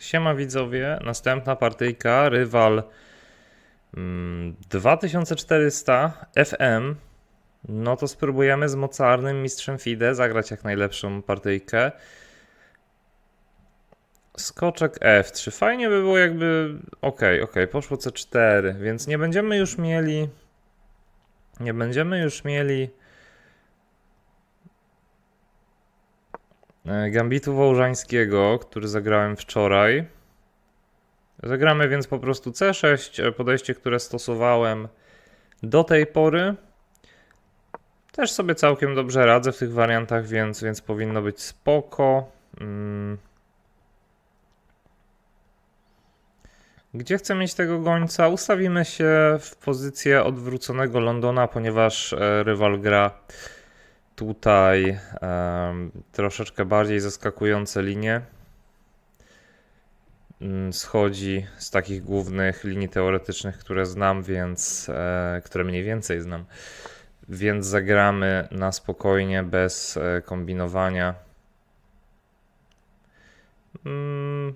Siema widzowie, następna partyjka, rywal mm, 2400 FM. No to spróbujemy z mocarnym mistrzem FIDE zagrać jak najlepszą partyjkę. Skoczek F3. Fajnie by było jakby... Okej, okej, poszło C4, więc nie będziemy już mieli... Nie będziemy już mieli... Gambitu Wołżańskiego, który zagrałem wczoraj. Zagramy więc po prostu C6, e, podejście, które stosowałem do tej pory. Też sobie całkiem dobrze radzę w tych wariantach, więc, więc powinno być spoko. Mm. Gdzie chcę mieć tego gońca? Ustawimy się w pozycję odwróconego Londona, ponieważ e, rywal gra tutaj em, troszeczkę bardziej zaskakujące linie. Mm, Schodzi z takich głównych linii teoretycznych, które znam, więc e, które mniej więcej znam. Więc zagramy na spokojnie, bez e, kombinowania. Mm,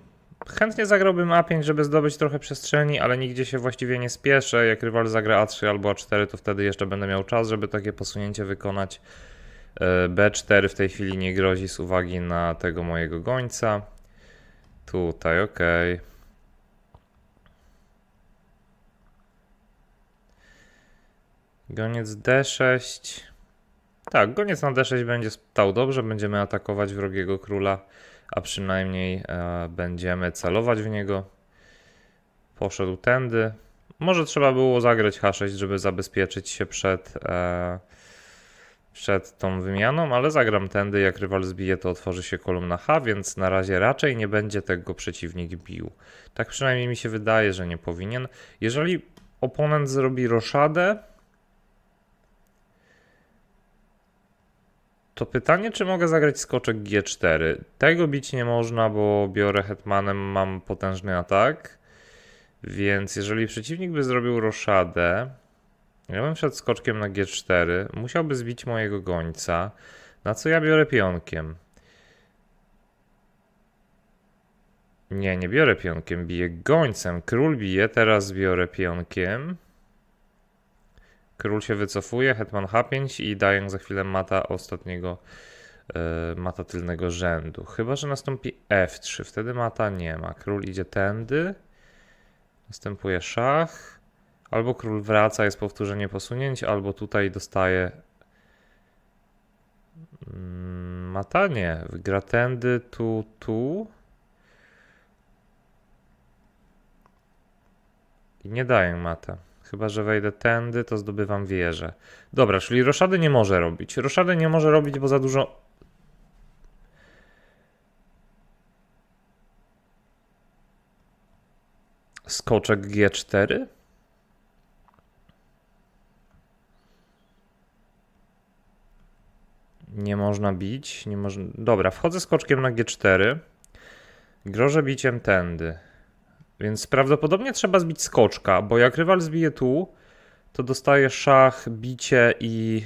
Chętnie zagrałbym A5, żeby zdobyć trochę przestrzeni, ale nigdzie się właściwie nie spieszę. Jak rywal zagra A3 albo A4, to wtedy jeszcze będę miał czas, żeby takie posunięcie wykonać. E, B4 w tej chwili nie grozi z uwagi na tego mojego gońca. Tutaj, ok. Goniec D6. Tak, goniec na D6 będzie stał dobrze. Będziemy atakować wrogiego króla, a przynajmniej e, będziemy celować w niego. Poszedł tędy. Może trzeba było zagrać H6, żeby zabezpieczyć się przed, e, przed tą wymianą, ale zagram tędy. Jak rywal zbije, to otworzy się kolumna H, więc na razie raczej nie będzie tego przeciwnik bił. Tak przynajmniej mi się wydaje, że nie powinien. Jeżeli oponent zrobi roszadę, to pytanie, czy mogę zagrać skoczek G4. Tego bić nie można, bo biorę hetmanem, mam potężny atak. Więc jeżeli przeciwnik by zrobił roszadę, ja bym szedł skoczkiem na G4, musiałby zbić mojego gońca, na co ja biorę pionkiem. Nie, nie biorę pionkiem, biję gońcem. Król bije, teraz biorę pionkiem. Król się wycofuje, hetman H5 i daję za chwilę mata ostatniego, e, mata tylnego rzędu. Chyba, że nastąpi F3, wtedy mata nie ma. Król idzie tędy, następuje szach, albo król wraca, jest powtórzenie posunięć, albo tutaj dostaje mm, mata nie, gra tędy, tu, tu. I nie daję mata. Chyba, że wejdę tędy, to zdobywam wieżę. Dobra, czyli roszady nie może robić. Roszady nie może robić, bo za dużo. Skoczek G4. Nie można bić. Nie można... Dobra, wchodzę skoczkiem na G4. Grożę biciem tędy. Więc prawdopodobnie trzeba zbić skoczka, bo jak rywal zbije tu, to dostaje szach, bicie i.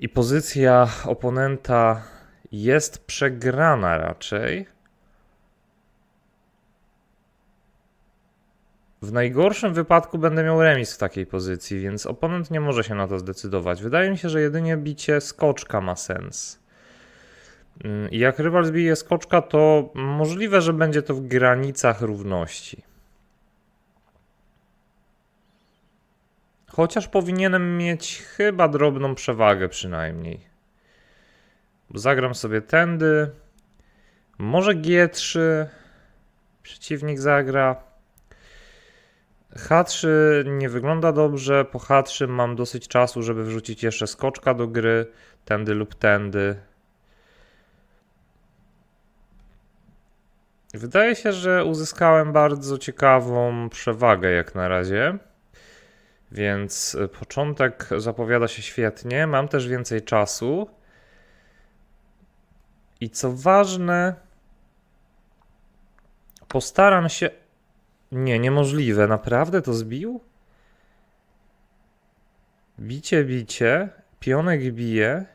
I pozycja oponenta jest przegrana raczej. W najgorszym wypadku będę miał remis w takiej pozycji, więc oponent nie może się na to zdecydować. Wydaje mi się, że jedynie bicie skoczka ma sens. Mm, jak rywal zbije skoczka, to możliwe, że będzie to w granicach równości. Chociaż powinienem mieć chyba drobną przewagę przynajmniej. Zagram sobie tędy. Może G3. Przeciwnik zagra. H3 nie wygląda dobrze. Po H3 mam dosyć czasu, żeby wrzucić jeszcze skoczka do gry. Tędy lub tędy. Wydaje się, że uzyskałem bardzo ciekawą przewagę jak na razie. Więc y, początek zapowiada się świetnie. Mam też więcej czasu. I co ważne, postaram się. Nie, niemożliwe. Naprawdę to zbił? Bicie, bicie. Pionek bije.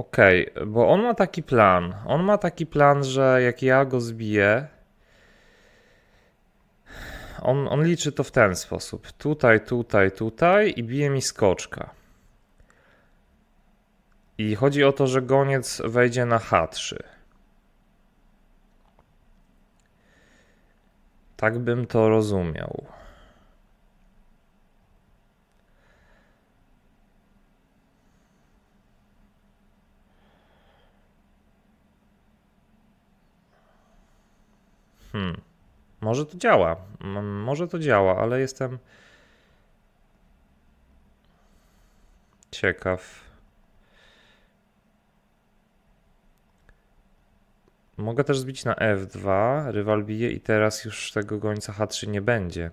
Okej, bo on ma taki plan. On ma taki plan, że jak ja go zbiję, on, on liczy to w ten sposób. Tutaj, tutaj, tutaj i bije mi skoczka. I chodzi o to, że goniec wejdzie na H3. Tak bym to rozumiał. Hmm. Może to działa. Może to działa, ale jestem ciekaw. Mogę też zbić na F2, rywal bije i teraz już tego gońca H3 nie będzie.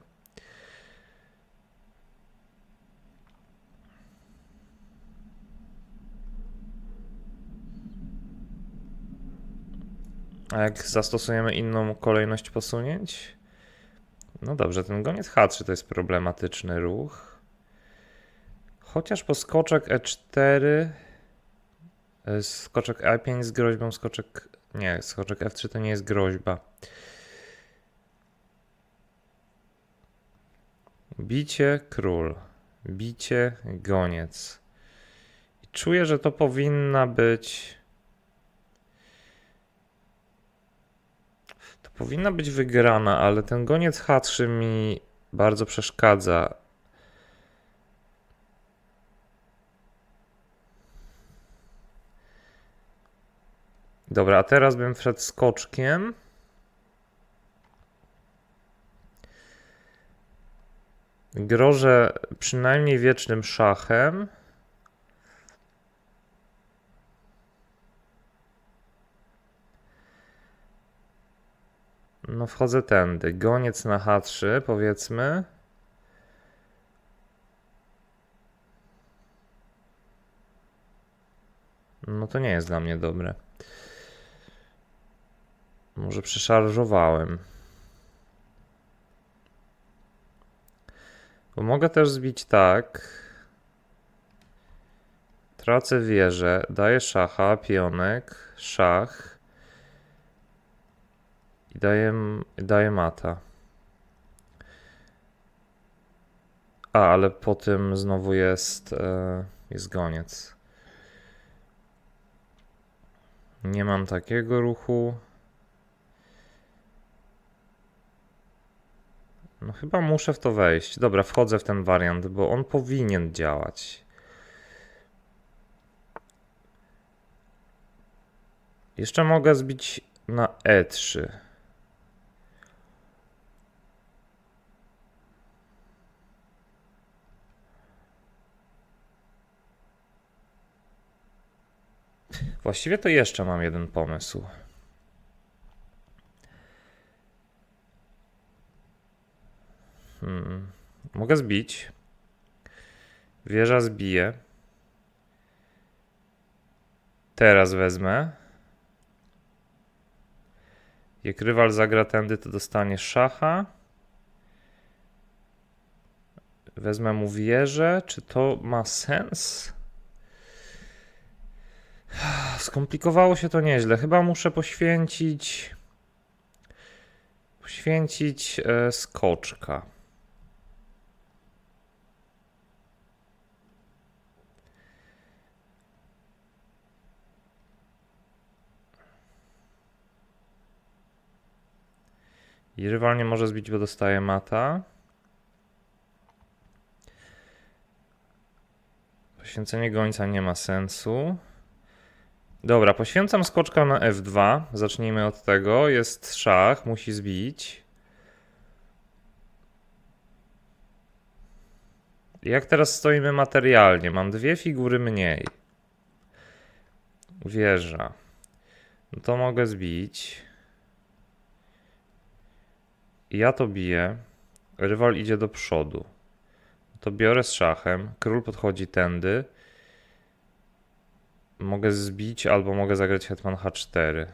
A jak zastosujemy inną kolejność posunięć? No dobrze, ten goniec H3 to jest problematyczny ruch. Chociaż po skoczek E4, e, skoczek E5 z groźbą, skoczek. Nie, skoczek F3 to nie jest groźba. Bicie król, bicie goniec. I czuję, że to powinna być. Powinna być wygrana, ale ten goniec H3 mi bardzo przeszkadza. Dobra, a teraz bym wszedł skoczkiem. Grożę przynajmniej wiecznym szachem. No wchodzę tędy. Goniec na H3 powiedzmy. No to nie jest dla mnie dobre. Może przeszarżowałem. Bo mogę też zbić tak. Tracę wieżę, daję szacha, pionek, szach. I daję, daję mata. A, ale po tym znowu jest, e, jest goniec. Nie mam takiego ruchu. No chyba muszę w to wejść. Dobra, wchodzę w ten wariant, bo on powinien działać. Jeszcze mogę zbić na E E3. Właściwie to jeszcze mam jeden pomysł. Hmm. Mogę zbić. Wieża zbije. Teraz wezmę. Jak rywal zagra tędy, to dostanie szacha. Wezmę mu wieżę. Czy to ma sens? Skomplikowało się to nieźle. Chyba muszę poświęcić. Poświęcić e, skoczka. I rywal nie może zbić, bo dostaje mata. Poświęcenie gońca nie ma sensu. Dobra, poświęcam skoczka na F2. Zacznijmy od tego. Jest szach, musi zbić. Jak teraz stoimy materialnie? Mam dwie figury mniej. Wieża. No to mogę zbić. Ja to biję. Rywal idzie do przodu. To biorę z szachem. Król podchodzi tędy. Mogę zbić albo mogę zagrać hetman h4.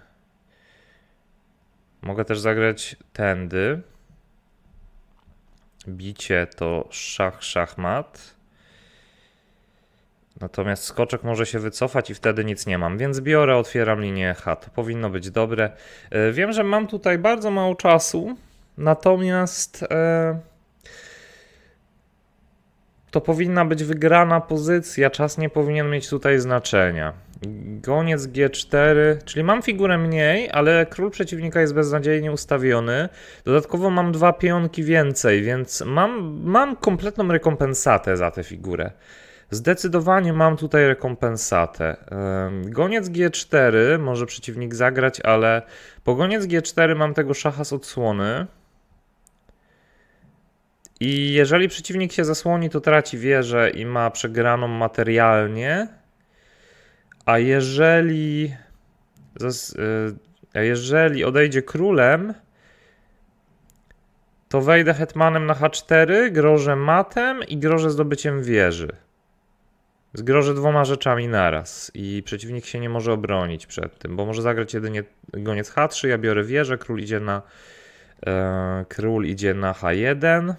Mogę też zagrać tędy. Bicie to szach, szachmat. Natomiast skoczek może się wycofać i wtedy nic nie mam, więc biorę, otwieram linię H. To powinno być dobre. E, Wiem, że mam tutaj bardzo mało czasu, natomiast e, to powinna być wygrana pozycja. Czas nie powinien mieć tutaj znaczenia. Goniec G4, czyli mam figurę mniej, ale król przeciwnika jest beznadziejnie ustawiony. Dodatkowo mam dwa pionki więcej, więc mam, mam kompletną rekompensatę za tę figurę. Zdecydowanie mam tutaj rekompensatę. Goniec G4 może przeciwnik zagrać, ale po goniec G4 mam tego szacha z odsłony. I jeżeli przeciwnik się zasłoni, to traci wieżę i ma przegraną materialnie. A jeżeli. y, A jeżeli odejdzie królem, to wejdę hetmanem na H4, grożę matem i grożę zdobyciem wieży. Zgrożę dwoma rzeczami naraz i przeciwnik się nie może obronić przed tym, bo może zagrać jedynie goniec H3, ja biorę wieżę, król idzie na e, król idzie na H1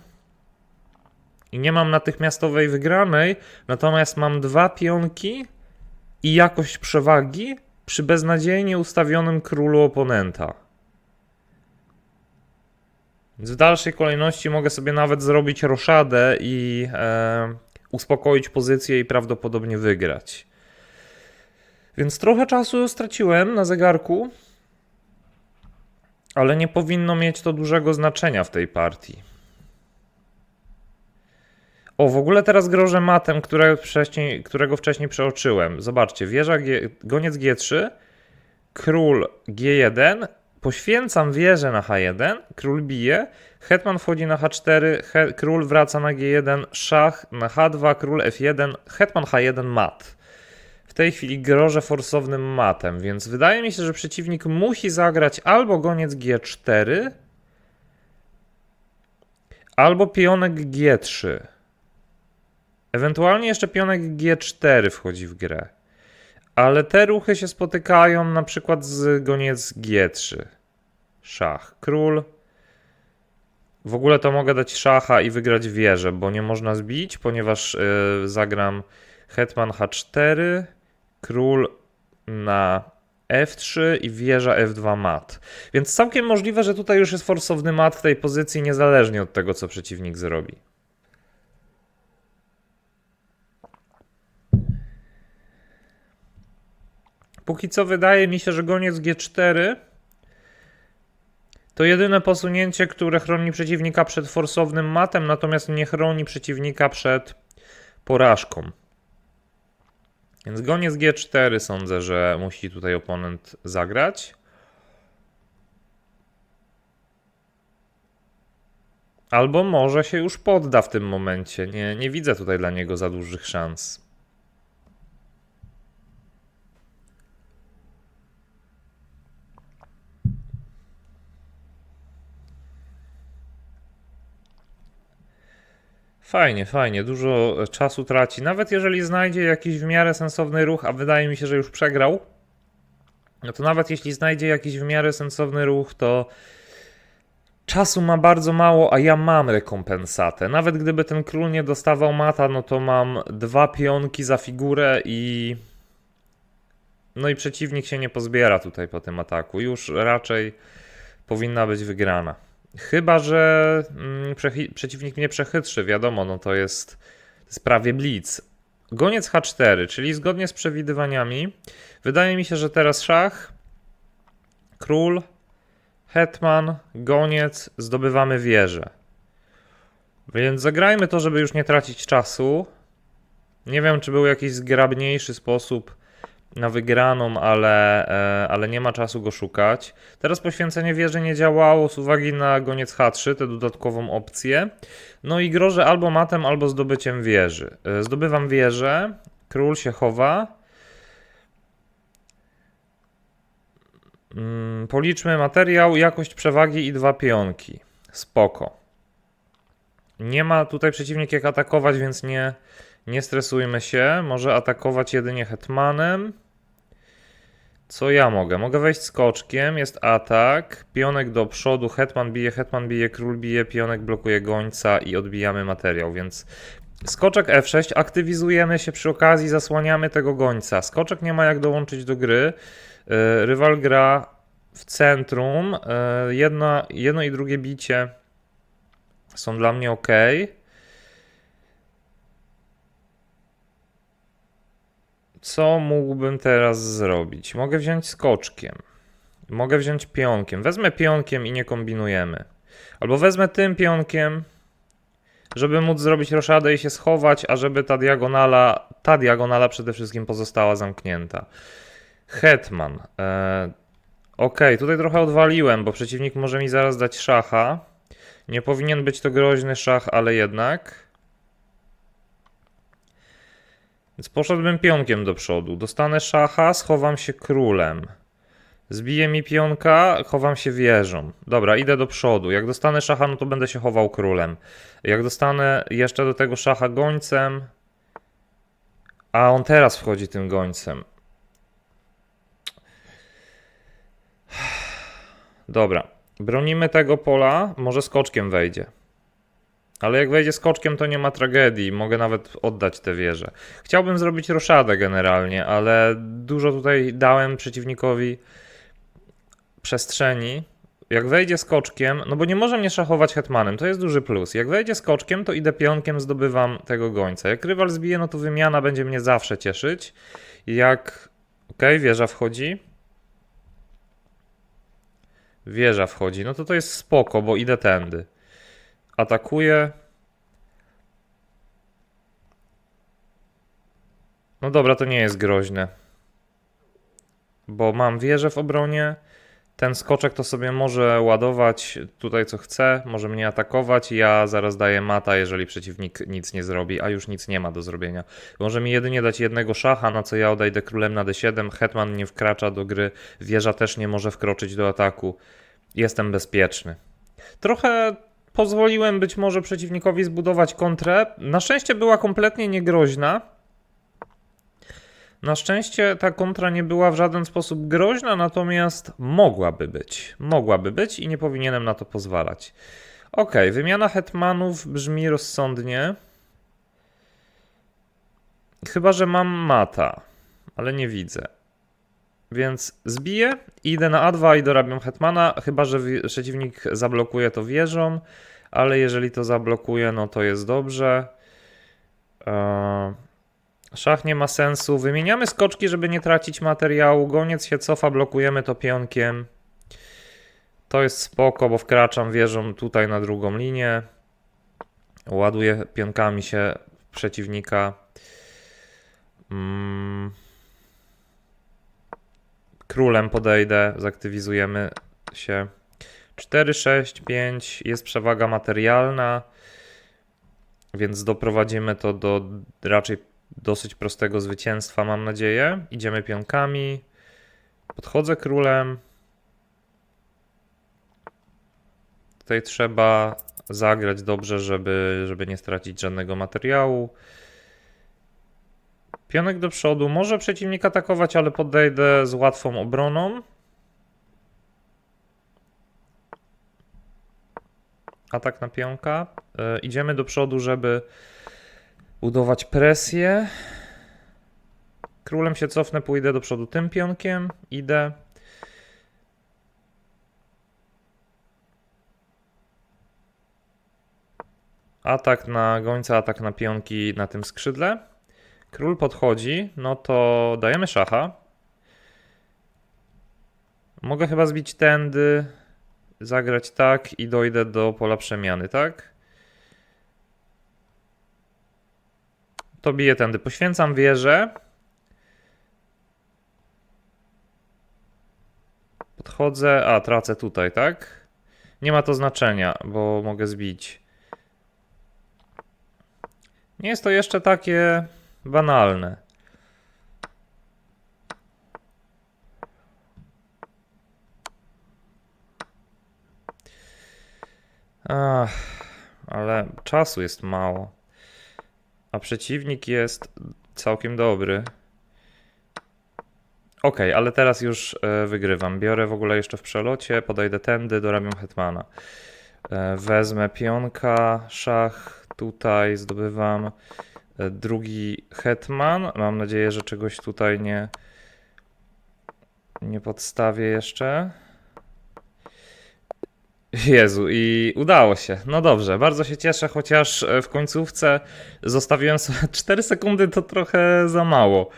i nie mam natychmiastowej wygranej, natomiast mam dwa pionki i jakość przewagi przy beznadziejnie ustawionym królu oponenta. Więc w dalszej kolejności mogę sobie nawet zrobić roszadę i e, uspokoić pozycję i prawdopodobnie wygrać. Więc trochę czasu straciłem na zegarku, ale nie powinno mieć to dużego znaczenia w tej partii. O, w ogóle teraz grożę matem, które wcześniej, którego wcześniej przeoczyłem. Zobaczcie, wieża G, goniec G3, król G1, poświęcam wieżę na H1, król bije, hetman wchodzi na H4, he, król wraca na G1, szach na H2, król F1, hetman H1 mat. W tej chwili grożę forsownym matem, więc wydaje mi się, że przeciwnik musi zagrać albo goniec G4, albo pionek G3. Ewentualnie jeszcze pionek G4 wchodzi w grę. Ale te ruchy się spotykają na przykład z goniec G3. Szach, król. W ogóle to mogę dać szacha i wygrać wieżę, bo nie można zbić, ponieważ yy, zagram hetman H4, król na F3 i wieża F2 mat. Więc całkiem możliwe, że tutaj już jest forsowny mat w tej pozycji, niezależnie od tego, co przeciwnik zrobi. Póki co wydaje mi się, że goniec G4 to jedyne posunięcie, które chroni przeciwnika przed forsownym matem, natomiast nie chroni przeciwnika przed porażką. Więc goniec G4 sądzę, że musi tutaj oponent zagrać. Albo może się już podda w tym momencie. Nie, nie widzę tutaj dla niego za dużych szans. Fajnie, fajnie, dużo czasu traci. Nawet jeżeli znajdzie jakiś w miarę sensowny ruch, a wydaje mi się, że już przegrał, no to nawet jeśli znajdzie jakiś w miarę sensowny ruch, to czasu ma bardzo mało, a ja mam rekompensatę. Nawet gdyby ten król nie dostawał mata, no to mam dwa pionki za figurę i. No i przeciwnik się nie pozbiera tutaj po tym ataku. Już raczej powinna być wygrana. Chyba, że mm, przeciwnik mnie przechytrzy, wiadomo, no to jest, to jest prawie blitz. Goniec H4, czyli zgodnie z przewidywaniami, wydaje mi się, że teraz szach, król, hetman, goniec, zdobywamy wieżę. Więc zagrajmy to, żeby już nie tracić czasu. Nie wiem, czy był jakiś zgrabniejszy sposób na wygraną, ale, e, ale nie ma czasu go szukać. Teraz poświęcenie wieży nie działało z uwagi na goniec H3, tę dodatkową opcję. No i grożę albo matem, albo zdobyciem wieży. E, Zdobywam wieżę, król się chowa. Mm, Policzmy materiał, jakość przewagi i dwa pionki. Spoko. Nie ma tutaj przeciwnik jak atakować, więc nie, nie stresujmy się. Może atakować jedynie hetmanem. Co ja mogę? Mogę wejść skoczkiem, jest atak, pionek do przodu, hetman bije, hetman bije, król bije, pionek blokuje gońca i odbijamy materiał, więc Skoczek F6, aktywizujemy się przy okazji, zasłaniamy tego gońca. Skoczek nie ma jak dołączyć do gry. Yy, Rywal gra w centrum. Yy, Jedno, jedno i drugie bicie są dla mnie ok. Co mógłbym teraz zrobić? Mogę wziąć skoczkiem. Mogę wziąć pionkiem. Wezmę pionkiem i nie kombinujemy. Albo wezmę tym pionkiem, żeby móc zrobić roszadę i się schować, a żeby ta diagonala, ta diagonala przede wszystkim pozostała zamknięta. Hetman. E, ok, tutaj trochę odwaliłem, bo przeciwnik może mi zaraz dać szacha. Nie powinien być to groźny szach, ale jednak. Więc poszedłbym pionkiem do przodu. Dostanę szacha, schowam się królem. Zbije mi pionka, chowam się wieżą. Dobra, idę do przodu. Jak dostanę szacha, no to będę się chował królem. Jak dostanę jeszcze do tego szacha gońcem. A on teraz wchodzi tym gońcem. Dobra, bronimy tego pola. Może skoczkiem wejdzie. Ale jak wejdzie skoczkiem, to nie ma tragedii. Mogę nawet oddać tę wieżę. Chciałbym zrobić roszadę generalnie, ale dużo tutaj dałem przeciwnikowi przestrzeni. Jak wejdzie skoczkiem, no bo nie może mnie szachować hetmanem, to jest duży plus. Jak wejdzie skoczkiem, to idę pionkiem, zdobywam tego gońca. Jak rywal zbije, no to wymiana będzie mnie zawsze cieszyć. Jak. Okej, wieża wchodzi. Wieża wchodzi, no to to jest spoko, bo idę tędy. Atakuję. No dobra, to nie jest groźne. Bo mam wieżę w obronie. Ten skoczek to sobie może ładować tutaj co chce, może mnie atakować. Ja zaraz daję mata, jeżeli przeciwnik nic nie zrobi, a już nic nie ma do zrobienia. Może mi jedynie dać jednego szacha, na co ja odejdę królem na d7. Hetman nie wkracza do gry, wieża też nie może wkroczyć do ataku. Jestem bezpieczny. Trochę pozwoliłem być może przeciwnikowi zbudować kontrę. Na szczęście była kompletnie niegroźna. Na szczęście ta kontra nie była w żaden sposób groźna, natomiast mogłaby być. Mogłaby być i nie powinienem na to pozwalać. Ok, wymiana hetmanów brzmi rozsądnie. Chyba, że mam mata, ale nie widzę. Więc zbiję, idę na A2 i dorabiam hetmana, chyba że przeciwnik zablokuje to wieżą, ale jeżeli to zablokuje, no to jest dobrze. Eee, Szach nie ma sensu. Wymieniamy skoczki, żeby nie tracić materiału. Goniec się cofa, blokujemy to pionkiem. To jest spoko, bo wkraczam wieżą tutaj na drugą linię. Ładuję pionkami się przeciwnika. Mm. Królem podejdę, zaktywizujemy się. 4, 6, 5 jest przewaga materialna, więc doprowadzimy to do raczej dosyć prostego zwycięstwa, mam nadzieję. Idziemy pionkami. Podchodzę królem. Tutaj trzeba zagrać dobrze, żeby, żeby nie stracić żadnego materiału. Pionek do przodu. Może przeciwnik atakować, ale podejdę z łatwą obroną. Atak na pionka. E, idziemy do przodu, żeby budować presję. Królem się cofnę, pójdę do przodu tym pionkiem. Idę. Atak na gońca, atak na pionki na tym skrzydle. Król podchodzi, no to dajemy szacha. Mogę chyba zbić tędy, zagrać tak i dojdę do pola przemiany, tak? To biję tędy. Poświęcam wieżę. Podchodzę. A, tracę tutaj, tak? Nie ma to znaczenia, bo mogę zbić. Nie jest to jeszcze takie banalne. Ach, ale czasu jest mało. A przeciwnik jest całkiem dobry. Ok, ale teraz już e, wygrywam. Biorę w ogóle jeszcze w przelocie, podejdę tędy, dorabiam hetmana. E, wezmę pionka, szach, Tutaj zdobywam drugi hetman. Mam nadzieję, że czegoś tutaj nie, nie podstawię jeszcze. Jezu, i udało się. No dobrze, bardzo się cieszę, chociaż e, w końcówce zostawiłem sobie 4 sekundy, to trochę za mało.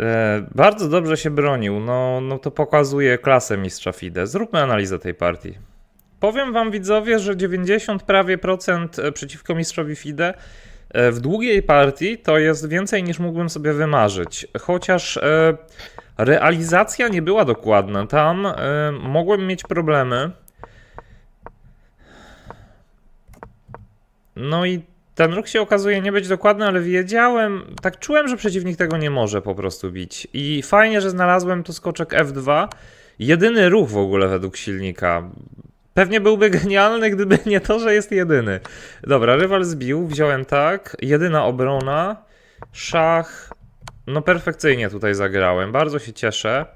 E, bardzo dobrze się bronił, no, no to pokazuje klasę mistrza FIDE. Zróbmy analizę tej partii. Powiem wam widzowie, że 90 prawie procent e, przeciwko mistrzowi FIDE e, w długiej partii to jest więcej niż mógłbym sobie wymarzyć. Chociaż e, realizacja nie była dokładna. Tam e, mogłem mieć problemy. No i ten ruch się okazuje nie być dokładny, ale wiedziałem, tak czułem, że przeciwnik tego nie może po prostu bić. I fajnie, że znalazłem tu skoczek F2. Jedyny ruch w ogóle według silnika. Pewnie byłby genialny, gdyby nie to, że jest jedyny. Dobra, rywal zbił, wziąłem tak. Jedyna obrona. Szach. No perfekcyjnie tutaj zagrałem, bardzo się cieszę.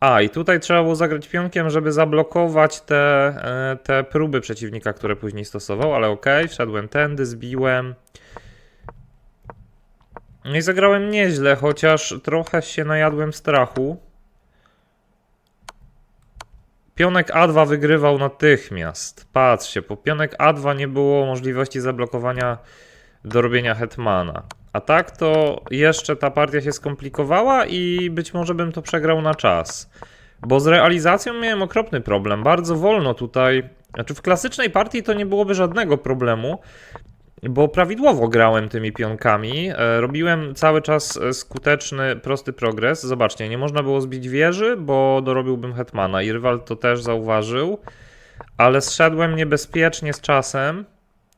A, i tutaj trzeba było zagrać pionkiem, żeby zablokować te, e, te próby przeciwnika, które później stosował, ale okej, wszedłem tędy, zbiłem. No i zagrałem nieźle, chociaż trochę się najadłem strachu. Pionek A2 wygrywał natychmiast. Patrzcie, po pionek A2 nie było możliwości zablokowania do robienia hetmana. A tak to jeszcze ta partia się skomplikowała i być może bym to przegrał na czas. Bo z realizacją miałem okropny problem. Bardzo wolno tutaj. Znaczy w klasycznej partii to nie byłoby żadnego problemu, bo prawidłowo grałem tymi pionkami. E, Robiłem cały czas e, skuteczny, prosty progres. Zobaczcie, nie można było zbić wieży, bo dorobiłbym hetmana i to też zauważył. Ale zszedłem niebezpiecznie z czasem.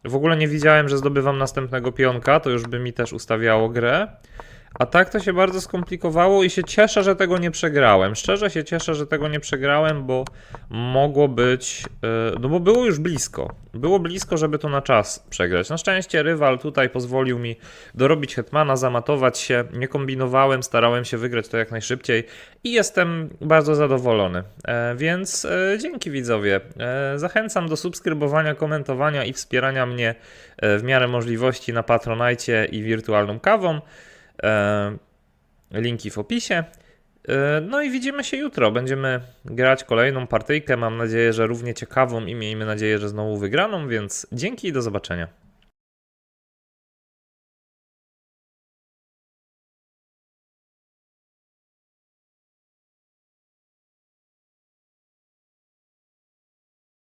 W ogóle nie widziałem, że zdobywam następnego pionka, to już by mi też ustawiało grę. A tak to się bardzo skomplikowało i się cieszę, że tego nie przegrałem. Szczerze się cieszę, że tego nie przegrałem, bo mogło być. yy, No bo było już blisko. Było blisko, żeby to na czas przegrać. Na szczęście rywal tutaj pozwolił mi dorobić hetmana, zamatować się. Nie kombinowałem, starałem się wygrać to jak najszybciej i jestem bardzo zadowolony. E, więc e, dzięki widzowie. E, zachęcam do subskrybowania, komentowania i wspierania mnie e, w miarę możliwości na Patronajcie i wirtualną kawą. E, linki w opisie. E, No i widzimy się jutro. Będziemy grać kolejną partyjkę. Mam nadzieję, że równie ciekawą i miejmy nadzieję, że znowu wygraną, więc dzięki i do zobaczenia.